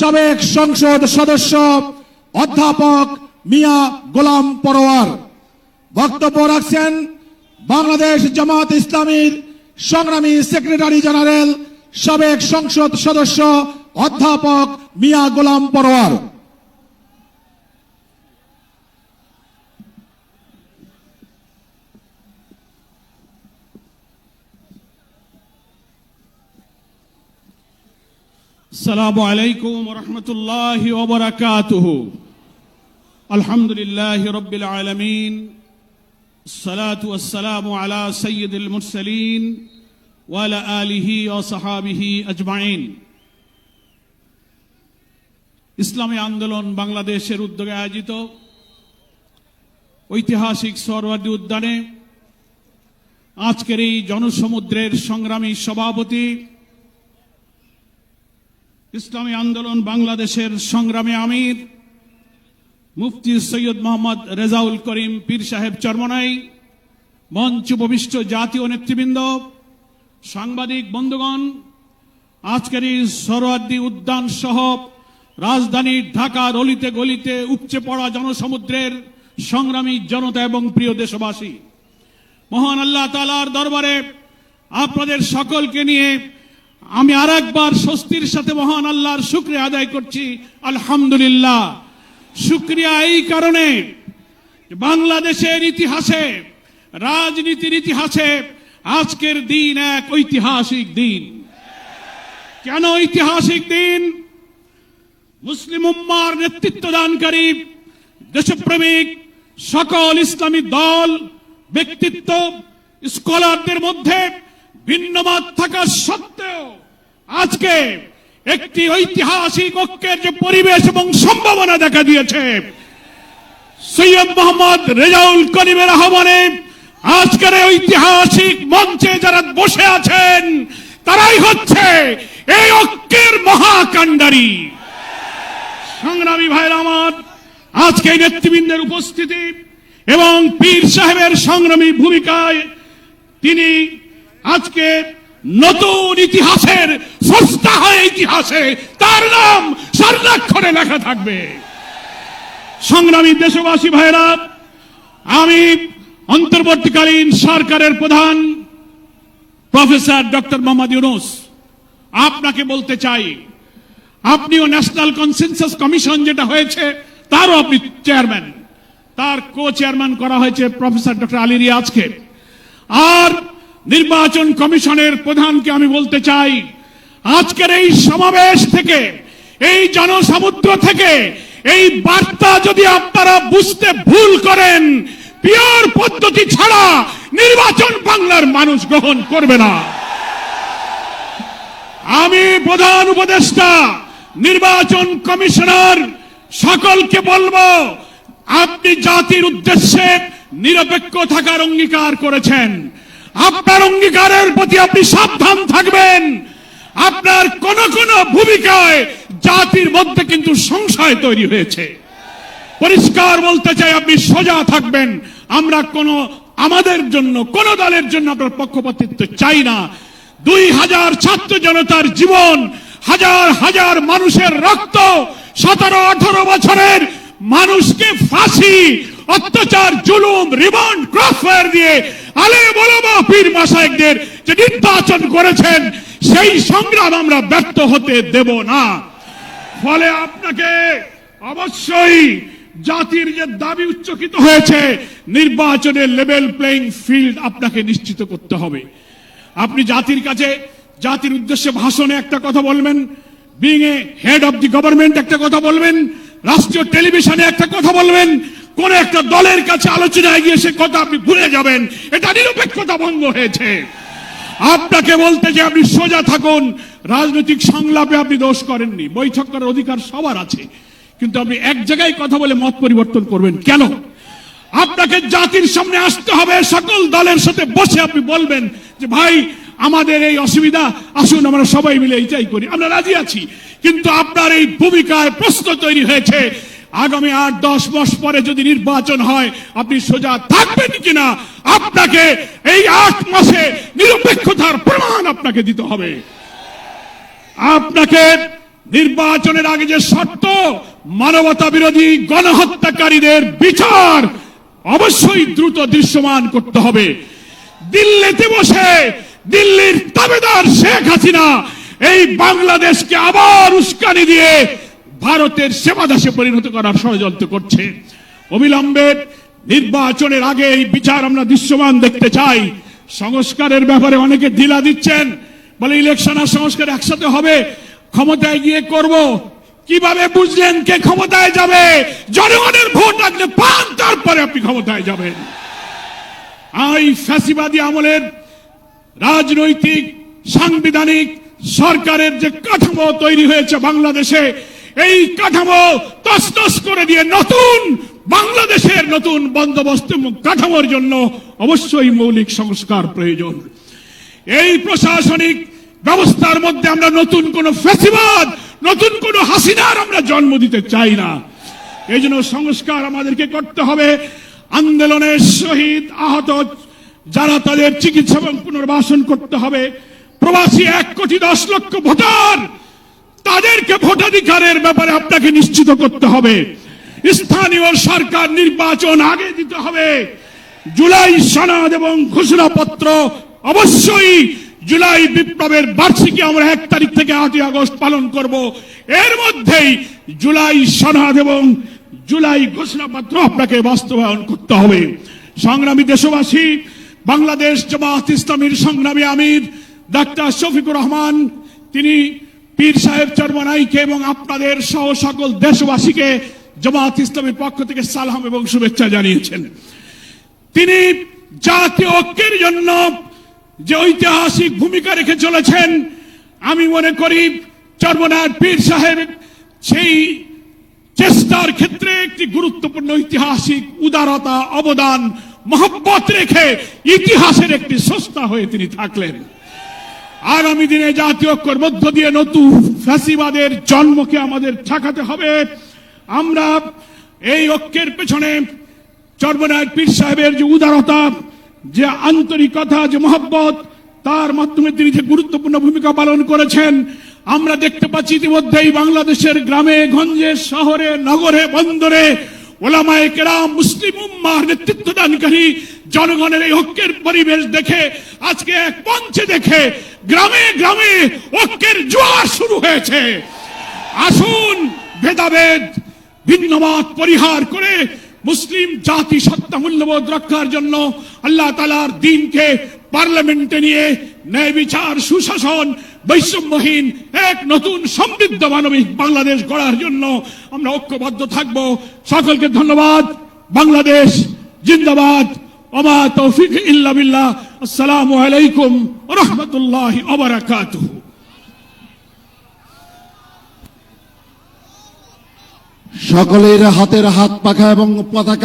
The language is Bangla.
সাবেক সংসদ সদস্য অধ্যাপক মিয়া গোলাম পরোয়ার। বক্তব্য রাখছেন বাংলাদেশ জামাত ইসলামীর সংগ্রামী সেক্রেটারি জেনারেল, সাবেক সংসদ সদস্য অধ্যাপক মিয়া গোলাম পরোয়ার। السلام عليكم ورحمة الله وبركاته الحمد لله رب العالمين الصلاة والسلام على سيد المرسلين وعلى آله وصحابه أجمعين ইসলামী আন্দোলন বাংলাদেশের উদ্যোগে আয়োজিত ঐতিহাসিক সরওয়ার্দী উদ্যানে আজকের এই জনসমুদ্রের সংগ্রামী সভাপতি ইসলামী আন্দোলন বাংলাদেশের সংগ্রামী আমির, মুফতি সৈয়দ মোহাম্মদ রেজাউল করিম পীর সাহেব চরমনাই, মঞ্চ উপবিষ্ট জাতীয় নেতৃবৃন্দ, সাংবাদিক বন্ধুগণ, আজকের এই সরোয়ার্দী উদ্যান সহ রাজধানীর ঢাকার অলিতে গলিতে উপচে পড়া জনসমুদ্রের সংগ্রামী জনতা এবং প্রিয় দেশবাসী, মহান আল্লাহ তালার দরবারে আপনাদের সকলকে নিয়ে আমি আর একবার স্বস্তির সাথে মহান আল্লাহর শুক্রিয়া আদায় করছি। আলহামদুলিল্লাহ। শুক্রিয়া এই কারণে বাংলাদেশের ইতিহাসে, রাজনীতির ইতিহাসে আজকের দিন এক ঐতিহাসিক দিন। কেন ঐতিহাসিক দিন? মুসলিম উম্মার নেতৃত্ব দানকারী, দেশপ্রেমিক, সকল ইসলামী দল, ব্যক্তিত্ব, স্কলারদের মধ্যে ভিন্নমত থাকা সত্ত্বেও আজকে একটি ঐতিহাসিক ঐক্যের যে পরিবেশ এবং সম্ভাবনা দেখা দিয়েছে, সৈয়দ মোহাম্মদ রেজাউল করিমের আহ্বানে আজকের ঐতিহাসিক মঞ্চে যারা বসে আছেন, তারাই হচ্ছে এই ঐক্যের মহাকাণ্ডারী। সংগ্রামী ভাইয়ের আমার, আজকে নেতৃবৃন্দের উপস্থিতি এবং পীর সাহেবের সংগ্রামী ভূমিকায় তিনি আজকে নতুন ইতিহাসের স্রষ্টা হয় ইতিহাসে তার নাম স্বর্ণাক্ষরে লেখা থাকবে। সংগ্রামী দেশবাসী ভাইরা আমি অন্তর্বর্তীকালীন সরকারের প্রধান প্রফেসর ডক্টর মোহাম্মদ ইউনুস। আপনাকে বলতে চাই, আপনিও ন্যাশনাল কনসেনসাস কমিশন যেটা হয়েছে, তারও আপনি চেয়ারম্যান। তার কো চেয়ারম্যান করা হয়েছে প্রফেসর ডক্টর আলী রিয়াজকে। আর নির্বাচন কমিশনের প্রধানকে আমি বলতে চাই, আজকের এই সমাবেশ থেকে, এই জনসমুদ্র থেকে, এই বার্তা যদি আপনারা বুঝতে ভুল করেন, পিওর পদ্ধতি ছাড়া নির্বাচন বাংলার মানুষ গ্রহণ করবে না। আমি প্রধান উপদেষ্টা, নির্বাচন কমিশনার, সকলকে বলব, আপনি জাতির উদ্দেশ্যে নিরপেক্ষ থাকার অঙ্গীকার করেছেন। আপনার অঙ্গীকারের প্রতি আপনি সাবধান থাকবেন। আপনার কোন কোন ভূমিকায় জাতির মধ্যে কিন্তু সংশয় তৈরি হয়েছে। পরিষ্কার বলতে চাই, আপনি সোজা থাকবেন। আমরা কোন, আমাদের জন্য, কোন দলের জন্য আপনার পক্ষপাতিত্ব চাই না। দুই হাজার ছাত্র জনতার জীবন, হাজার হাজার মানুষের রক্ত, সতেরো, আঠারো বছরের মানুষকে ফাঁসি, অত্যাচার, জুলুম, রিমান্ড ক্রসফায়ার দিয়ে আলে বলব পীর মাসায়কদের যে নির্বাচন করেছেন, সেই সংগ্রাম আমরা ব্যর্থ হতে দেব না। ফলে আপনাকে অবশ্যই জাতির যে দাবি উচ্চকিত হয়েছে, নির্বাচনের লেভেল প্লেইং ফিল্ড আপনাকে নিশ্চিত করতে হবে। আপনি জাতির কাছে, জাতির উদ্দেশ্যে ভাষণে একটা কথা বলবেন being a head of the government একটা কথা বলবেন, রাষ্ট্রীয় টেলিভিশনে একটা কথা বলবেন কোন একটা দলের কাছে আলোচনায় গিয়ে সে কথা আপনি ভুলে যাবেন। এটা নিরপেক্ষতা ভঙ্গ হয়েছে। আপনাকে বলতে যে আপনি সোজা থাকুন, রাজনৈতিক সংলাপে আপনি দোষ করেননি। বৈঠক করার অধিকার সবার আছে। কিন্তু আপনি এক জায়গায় কথা বলে মত পরিবর্তন করবেন কেন? আপনাকে জাতির সামনে আসতে হবে, সকল দলের সাথে বসে আপনি বলবেন যে, ভাই, আমাদের এই অসুবিধা, আসুন আমরা সবাই মিলে এইটাই করি। আমরা রাজি আছি, কিন্তু আপনার এই ভূমিকায় প্রশ্ন তৈরি হয়েছে আগামী আট, দশ মাস পরে যদি নির্বাচন হয়, আপনি সোজা থাকবেন কিনা? আপনাকে এই আট মাসে নিরপেক্ষতার প্রমাণ আপনাকে দিতে হবে। আপনাকে নির্বাচনের আগে যে শর্ত, মানবতা বিরোধী গণহত্যাকারীদের বিচার অবশ্যই দ্রুত দৃশ্যমান করতে হবে। দিল্লিতে বসে দিল্লির তাবেদার শেখ হাসিনা এই বাংলাদেশকে আবার উস্কানি দিয়ে ভারতের সেবাদাসে পরিণত করার ষড়যন্ত্র করছে। অবিলম্বে নির্বাচনের আগে এই বিচার আমরা দৃশ্যমান দেখতে চাই। সংস্কারের ব্যাপারে অনেকে ঢিলা দিচ্ছেন, বলে ইলেকশন আর সংস্কার একসাথে হবে, ক্ষমতায় গিয়ে করব। কীভাবে বুঝলেন কে ক্ষমতায় যাবে? জনগণের ভোট লাগলে পান, তারপরে আপনি ক্ষমতায় যাবেন। এই ফ্যাসিবাদী আমলের রাজনৈতিক, সাংবিধানিক, সরকারের যে কাঠামো তৈরি হয়েছে বাংলাদেশে এই কাঠামো তসতস করে দিয়ে নতুন বাংলাদেশের নতুন বন্দোবস্ত কাঠামোর জন্য অবশ্যই মৌলিক সংস্কার প্রয়োজন। এই প্রশাসনিক ব্যবস্থার মধ্যে আমরা নতুন কোন ফেসিবাদ, নতুন কোন হাসিনার আমরা জন্ম দিতে চাই না। এই জন্য সংস্কার আমাদেরকে করতে হবে। আন্দোলনের শহীদ আহত যারা তাদের চিকিৎসা এবং পুনর্বাসন করতে হবে। প্রবাসী এক কোটি দশ লক্ষ ভোটার তাদেরকে ভোটাধিকারের ব্যাপারে আপনাকে নিশ্চিত করতে হবে। স্থানীয় সরকার নির্বাচন আগে দিতে হবে। জুলাই সনদ এবং ঘোষণাপত্র অবশ্যই জুলাই বিপ্লবের বার্ষিকী আমরা এক তারিখ থেকে আটই আগস্ট পালন করব। এর মধ্যেই জুলাই সনদ এবং জুলাই ঘোষণাপত্র আপনাকে বাস্তবায়ন করতে হবে। সংগ্রামী দেশবাসী, বাংলাদেশ জামাত ইসলামীর সংগ্রামী আমির ডাক্তার শফিকুর রহমান, তিনি পীর সাহেব চরমনাইকে এবং আপনাদের সহ সকল দেশবাসীকে জামাত ইসলামের পক্ষ থেকে সালাম এবং শুভেচ্ছা জানিয়েছেন। তিনি জাতীয় ঐক্যের জন্য যে ঐতিহাসিক ভূমিকা রেখে চলেছেন, আমি মনে করি চর্মনার পীর সাহেব সেই চেষ্টার ক্ষেত্রে একটি গুরুত্বপূর্ণ ঐতিহাসিক উদারতা, অবদান, মহব্বত রেখে ইতিহাসের একটি সস্তা হয়ে তিনি থাকলেন। আগামী দিনে জাতীয় ঐক্যর মধ্য দিয়ে নতুন ফ্যাসিবাদের জন্মকে আমাদের ঠেকাতে হবে। আমরা এই ঐক্যের পেছনে চর্মনায় পীর সাহেবের যে উদারতা, যে আন্তরিকতা, যে মহব্বত, তার মাধ্যমে তিনি যে গুরুত্বপূর্ণ ভূমিকা পালন করেছেন, আমরা দেখতে পাচ্ছি ইতিমধ্যেই বাংলাদেশের গ্রামে, গঞ্জে, শহরে, নগরে, বন্দরে ওলামায়ে কেরাম মুসলিম উম্মার নেতৃত্বদানকারী জনগণের এই ঐক্যের পরিবেশ দেখে, আজকে এক মঞ্চে দেখে গ্রামে গ্রামে ঐক্যের জোয়ার শুরু হয়েছে। আসুন ভেদাভেদ, ভিন্নমত পরিহার করে মুসলিম জাতি সত্তা মূল্যবোধ রক্ষার জন্য আল্লাহ তালার দিনকে পার্লামেন্টে নিয়ে ন্যায় বিচার, সুশাসন, বৈষম্যহীন এক নতুন সমৃদ্ধ মানবিক বাংলাদেশ গড়ার জন্য আমরা ঐক্যবদ্ধ থাকব। সকলকে ধন্যবাদ। বাংলাদেশ জিন্দাবাদ। ওমা তৌফিক ইল্লা বিল্লাহ। আসসালামু আলাইকুম রহমতুল্লাহ ওবারাকাতুহু সকলের হাতের হাত পাখা এবং পতাকা